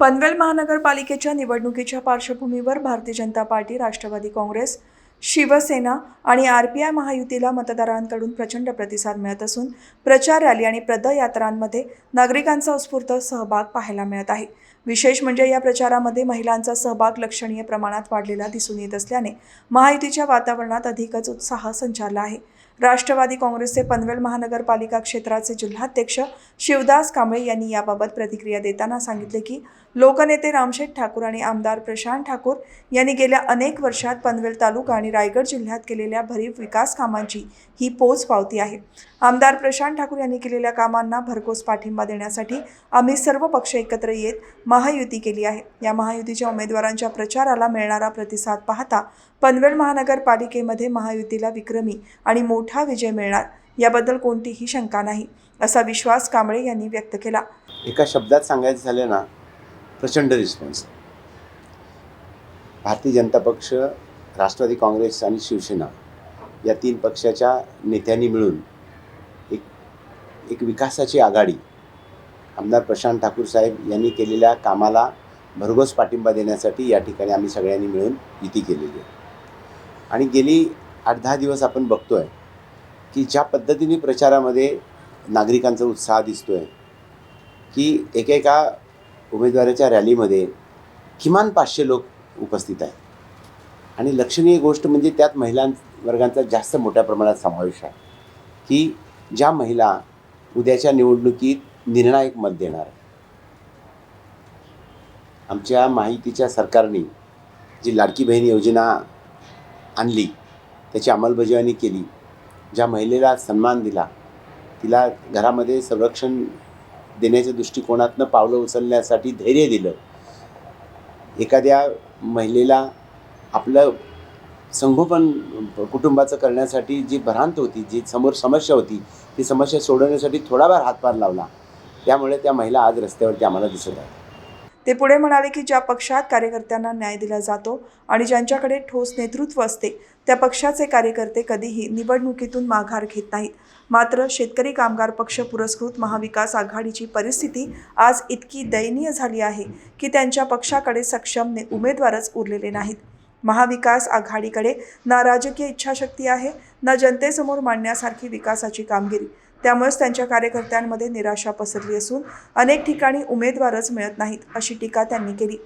पनवेल महानगरपालिकेच्या निवडणुकीच्या पार्श्वभूमीवर भारतीय जनता पार्टी राष्ट्रवादी काँग्रेस शिवसेना आणि आर पी आय महायुतीला मतदारांकडून प्रचंड प्रतिसाद मिळत असून प्रचार रॅली आणि पदयात्रांमध्ये नागरिकांचा उत्स्फूर्त सहभाग पाहायला मिळत आहे. विशेष म्हणजे या प्रचारामध्ये महिलांचा सहभाग लक्षणीय प्रमाणात वाढलेला दिसून येत असल्याने महायुतीच्या वातावरणात अधिकच उत्साह संचारला आहे. राष्ट्रवादी काँग्रेसचे पनवेल महानगरपालिका क्षेत्राचे जिल्हाध्यक्ष शिवदास कांबळे यांनी याबाबत प्रतिक्रिया देताना सांगितले की लोकनेते रामशेठ ठाकूर आणि आमदार प्रशांत ठाकूर यांनी गेल्या अनेक वर्षात पनवेल तालुका आणि रायगड जिल्ह्यात केलेल्या भरीव विकास कामांची ही पोच पावती आहे. आमदार प्रशांत ठाकूर यांनी केलेल्या कामांना भरघोस पाठिंबा देण्यासाठी आम्ही सर्व पक्ष एकत्र येत महायुती केली आहे. या महायुतीच्या उमेदवारांच्या प्रचाराला मिळणारा प्रतिसाद पाहता पनवेल महानगरपालिकेमध्ये महायुतीला विक्रमी आणि मोठा विजय मिळणार याबद्दल कोणतीही शंका नाही असा विश्वास कांबळे यांनी व्यक्त केला. एका शब्दात सांगायचं झालं ना प्रचंड रिस्पॉन्स भारतीय जनता पक्ष राष्ट्रवादी काँग्रेस आणि शिवसेना या तीन पक्षाच्या नेत्यांनी मिळून एक एक विकासाची आघाडी आमदार प्रशांत ठाकूर साहेब यांनी केलेल्या कामाला भरघोस पाठिंबा देण्यासाठी या ठिकाणी आम्ही सगळ्यांनी मिळून युती केलेली आहे. आणि गेली आठ दहा दिवस आपण बघतो आहे की ज्या पद्धतीने प्रचारामध्ये नागरिकांचा उत्साह दिसतो आहे की एकेका उमेदवाराच्या रॅलीमध्ये किमान पाचशे लोक उपस्थित आहेत. आणि लक्षणीय गोष्ट म्हणजे त्यात महिलां वर्गांचा जास्त मोठ्या प्रमाणात समावेश आहे. की ज्या महिला उद्याच्या निवडणुकीत निर्णायक मत देणार आहे आमच्या माहितीच्या सरकारने जी लाडकी बहीण योजना आणली त्याची अंमलबजावणी केली ज्या महिलेला सन्मान दिला तिला घरामध्ये संरक्षण देण्याच्या दृष्टिकोनातनं पावलं उचलण्यासाठी धैर्य दिलं. एखाद्या महिलेला आपलं संगोपन कुटुंबाचं करण्यासाठी जी भ्रांत होती जी समोर समस्या होती ती समस्या सोडवण्यासाठी थोडाफार हातभार लावला. त्यामुळे त्या महिला आज रस्त्यावरती आम्हाला दिसत आहेत. ते पुढे म्हणाले की ज्या पक्षात कार्यकर्त्यांना न्याय दिला जातो आणि ज्यांच्याकडे ठोस नेतृत्व असते त्या पक्षाचे कार्यकर्ते कधीही निवडणुकीतून माघार घेत नाहीत. मात्र शेतकरी कामगार पक्ष पुरस्कृत महाविकास आघाडीची परिस्थिती आज इतकी दयनीय झाली आहे की त्यांच्या पक्षाकडे सक्षम ने उमेदवारच उरलेले नाहीत. महाविकास आघाडीकडे ना राजकीय इच्छाशक्ती आहे ना जनतेसमोर मांडण्यासारखी विकासाची कामगिरी. त्यामुळेच त्यांच्या कार्यकर्त्यांमध्ये निराशा पसरली असून अनेक ठिकाणी उमेदवारच मिळत नाहीत अशी टीका त्यांनी केली.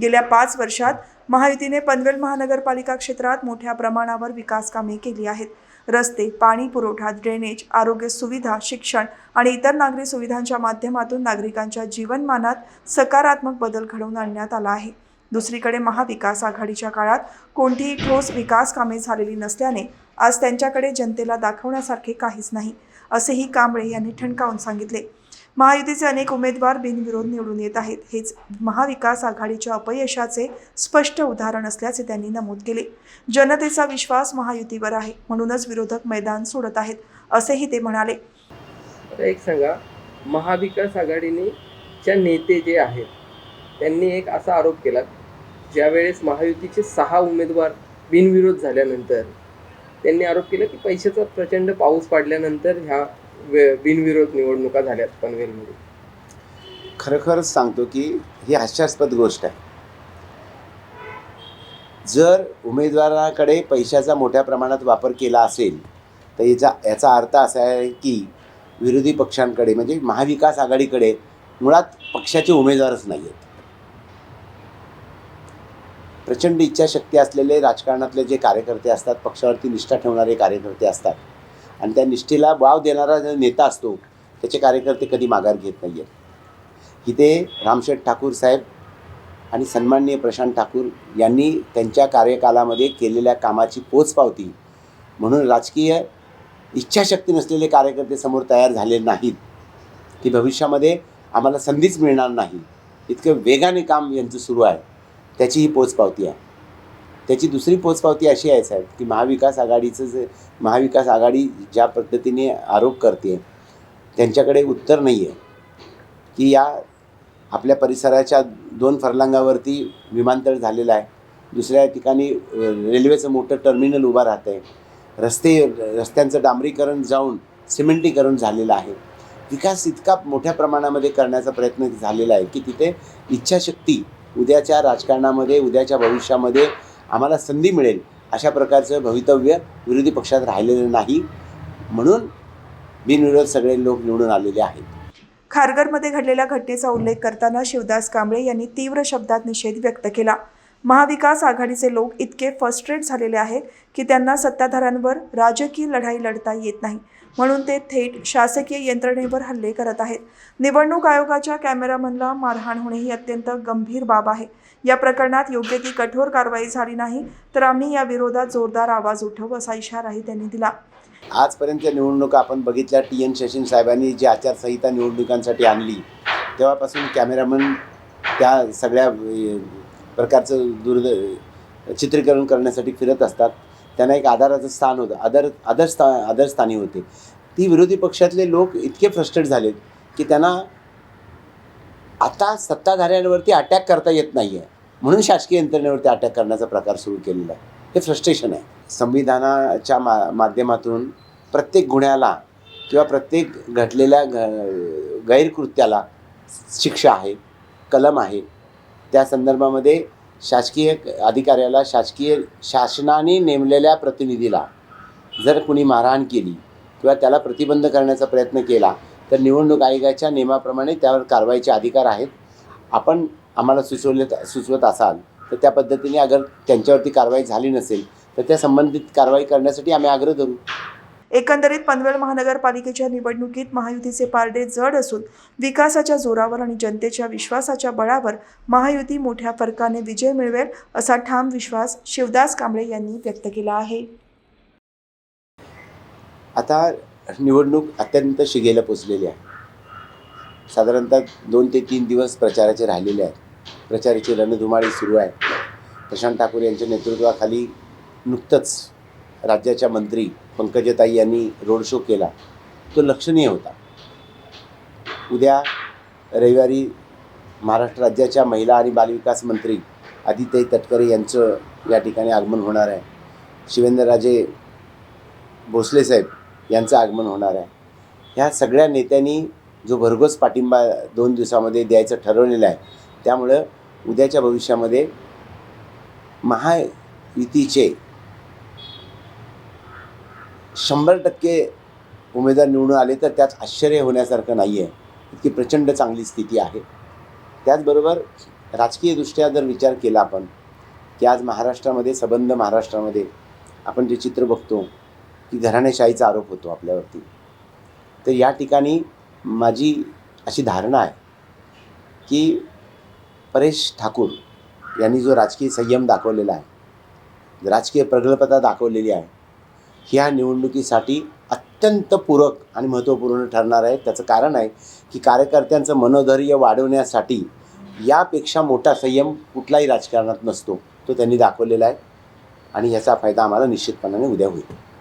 गेल्या पाच वर्षात महायुतीने पनवेल महानगरपालिका क्षेत्रात मोठ्या प्रमाणावर विकासकामे केली आहेत. रस्ते पाणी पुरवठा ड्रेनेज आरोग्य सुविधा शिक्षण आणि इतर नागरी सुविधांच्या माध्यमातून नागरिकांच्या जीवनमानात सकारात्मक बदल घडवून आणण्यात आला आहे. दुसरीकडे महाविकास आघाडीच्या काळात कोणतीही ठोस विकास कामे झालेली नसल्याने आज त्यांच्याकडे जनतेला दाखवण्यासारखे काहीच नाही असेही कांबळे यांनी ठणकावून सांगितले. महायुतीचे अनेक उमेदवार बिनविरोध निवडून येत आहेत. हेच महाविकास आघाडीच्या अपयशाचे स्पष्ट उदाहरण असल्याचे त्यांनी नमूद केले. जनतेचा विश्वास महायुतीवर आहे म्हणूनच विरोधक मैदान सोडत आहेत असेही ते म्हणाले. आता एक सांगा महाविकास आघाडीने च्या नेते जे आहेत त्यांनी एक असा आरोप केला ज्यावेळेस महायुतीचे सहा उमेदवार बिनविरोध झाल्यानंतर त्यांनी आरोप केला की पैशाचा प्रचंड पाऊस पाडल्यानंतर ह्या बिनविरोध निवडणुका झाल्यात पनवेलमध्ये. खरोखरच सांगतो की ही हास्यास्पद गोष्ट आहे. जर उमेदवाराकडे पैशाचा मोठ्या प्रमाणात वापर केला असेल तर याचा याचा अर्थ असा आहे की विरोधी पक्षांकडे म्हणजे महाविकास आघाडीकडे मुळात पक्षाचे उमेदवारच नाही आहेत प्रचंड इच्छाशक्ती असलेले राजकारणातले जे कार्यकर्ते असतात पक्षावरती निष्ठा ठेवणारे कार्यकर्ते असतात. आणि त्या निष्ठेला वाव देणारा जो नेता असतो त्याचे कार्यकर्ते कधी माघार घेत नाही आहेत इथे रामशेठ ठाकूर साहेब आणि सन्माननीय प्रशांत ठाकूर यांनी त्यांच्या कार्यकालामध्ये केलेल्या कामाची पोचपावती म्हणून राजकीय इच्छाशक्ती नसलेले कार्यकर्ते समोर तयार झाले नाहीत. की भविष्यामध्ये आम्हाला संधीच मिळणार नाही. इतकं वेगाने काम यांचं सुरू आहे. त्याची ही पोचपावती आहे. त्याची दुसरी पोचपावती अशी आहे साहेब की महाविकास आघाडीचं जे महाविकास आघाडी ज्या पद्धतीने आरोप करते त्यांच्याकडे उत्तर नाही आहे की या आपल्या परिसराच्या दोन फरलांगावरती विमानतळ झालेलं आहे. दुसऱ्या ठिकाणी रेल्वेचं मोठं टर्मिनल उभं राहत आहे रस्ते रस्त्यांचं डांबरीकरण जाऊन सिमेंटीकरण झालेलं आहे. विकास इतका मोठ्या प्रमाणामध्ये करण्याचा प्रयत्न झालेला आहे की तिथे इच्छाशक्ती उद्याच्या राजकारणामध्ये उद्याच्या भविष्यामध्ये आम्हाला संधी मिळेल अशा प्रकारचं भवितव्य विरोधी पक्षात राहिलेलं नाही. म्हणून बिनविरोध सगळे लोक निवडून आलेले आहेत. खारघरमध्ये घडलेल्या घटनेचा उल्लेख करताना शिवदास कांबळे यांनी तीव्र शब्दात निषेध व्यक्त केला. महाविकास आघाडीचे लोक इतके फर्स्ट्रेट झालेले आहेत की त्यांना सत्ताधाऱ्यांवर राजकीय लढाई लढता येत नाही. म्हणून ते थेट शासकीय यंत्रणेवर हल्ले करत आहेत. निवडणूक आयोगाच्या कॅमेरामनला मारहाण होणे ही अत्यंत गंभीर बाब आहे. या प्रकरणात योग्य ती कठोर कारवाई झाली नाही तर आम्ही या विरोधात जोरदार आवाज उठवू असा इशाराही त्यांनी दिला. आजपर्यंत निवडणुका आपण बघितल्या टी एन शशीन साहेबांनी जी आचारसंहिता निवडणुकांसाठी आणली तेव्हापासून कॅमेरामन त्या सगळ्या प्रकारचं दुर्द चित्रीकरण करण्यासाठी फिरत असतात. त्यांना एक आधाराचं स्थान होतं. आदर आदरस्था आदरस्थानी होते. ती विरोधी पक्षातले लोक इतके फ्रस्ट्रेट झालेत की त्यांना आता सत्ताधाऱ्यांवरती अटॅक करता येत नाही आहे म्हणून शासकीय यंत्रणेवरती अटॅक करण्याचा प्रकार सुरू केलेला आहे. हे फ्रस्ट्रेशन आहे. संविधानाच्या मा माध्यमातून प्रत्येक गुन्ह्याला किंवा प्रत्येक घडलेल्या घ गैरकृत्याला शिक्षा आहे कलम आहे. त्या संदर्भामध्ये शासकीय अधिकाऱ्याला शासकीय शासनाने नेमलेल्या प्रतिनिधीला जर कुणी मारहाण केली किंवा त्याला प्रतिबंध करण्याचा प्रयत्न केला तर निवडणूक आयोगाच्या नियमाप्रमाणे त्यावर कारवाईचे अधिकार आहेत. आपण आम्हाला सुचवले सुचवत असाल तर त्या पद्धतीने अगर त्यांच्यावरती कारवाई झाली नसेल तर त्या संबंधित कारवाई करण्यासाठी आम्ही आग्रह धरू. एकंदरीत पनवेल महानगरपालिकेच्या निवडणुकीत महायुतीचे पारडे जड असून विकासाच्या जोरावर आणि जनतेच्या विश्वासाच्या बळावर महायुती मोठ्या फरकाने विजय मिळवेल असा ठाम विश्वास शिवदास कांबळे यांनी व्यक्त केला आहे. आता निवडणूक अत्यंत शिगेला पोचलेली आहे. साधारणतः दोन ते तीन दिवस प्रचाराचे राहिलेले आहेत. प्रचाराची रणधुमाळी सुरू आहे. प्रशांत ठाकूर यांच्या नेतृत्वाखाली नुकतंच राज्याच्या मंत्री पंकजताई यांनी रोड शो केला तो लक्षणीय होता. उद्या रविवारी महाराष्ट्र राज्याच्या महिला आणि बालविकास मंत्री आदिताई तटकरे यांचं या ठिकाणी आगमन होणार आहे. शिवेंद्रराजे भोसले साहेब यांचं आगमन होणार आहे. ह्या सगळ्या नेत्यांनी जो भरघोस पाठिंबा दोन दिवसामध्ये द्यायचं ठरवलेलं आहे त्यामुळं उद्याच्या भविष्यामध्ये महायुतीचे शंभर टक्के उमेदवार निवडून आले तर त्यात आश्चर्य होण्यासारखं नाही आहे इतकी प्रचंड चांगली स्थिती आहे. त्याचबरोबर राजकीयदृष्ट्या जर विचार केला आपण की आज महाराष्ट्रामध्ये सबंध महाराष्ट्रामध्ये आपण जे चित्र बघतो की घराणेशाहीचा आरोप होतो आपल्यावरती तर या ठिकाणी माझी अशी धारणा आहे की परेश ठाकूर यांनी जो राजकीय संयम दाखवलेला आहे राजकीय प्रगल्भता दाखवलेली आहे ह्या निवडणुकीसाठी अत्यंत पूरक आणि महत्त्वपूर्ण ठरणार आहे. त्याचं कारण आहे की कार्यकर्त्यांचं मनोधैर्य वाढवण्यासाठी यापेक्षा मोठा संयम कुठलाही राजकारणात नसतो. तो त्यांनी दाखवलेला आहे आणि ह्याचा फायदा आम्हाला निश्चितपणाने उद्या होईल.